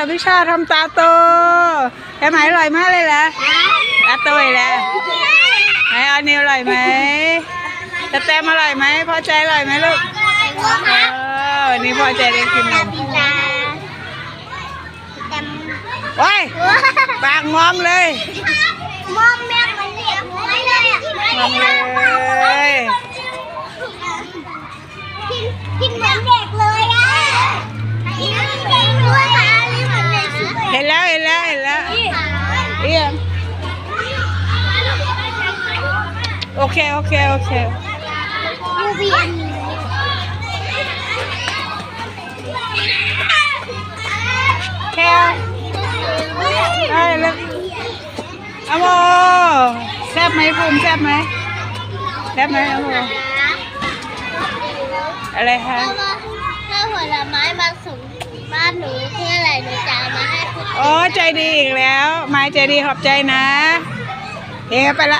เหรอพี่ชาทำตาโตแค่ไหมอร่อยมากเลยเหรอตาโตอีกแล้วไหนออนิวอร่อยไหมตะแตมอร่อยไหมพอใจอร่อยไหมลูกเออวันนี้พอใจได้กินนมว้ายปากงอมเลยมอมแม่มันเรียกไม่เลยอะงอมเลยกินกินเหมือนเด็กเลยอะกิ เอียมโอเค โอเค โอเคยูเบียนแค่ได้แล้วอะโมแซ่บไหมภูมิแซ่บไหมแซ่บไหมอะโมอะไรคะถ้าว่าถ้าผลไม้มาส่งบ้านหนูที่อะไรหนูจะเอามาให้คุณโอ้ใจดีอีกแล้ว ไม้ใจดีขอบใจนะเฮ้ไปละ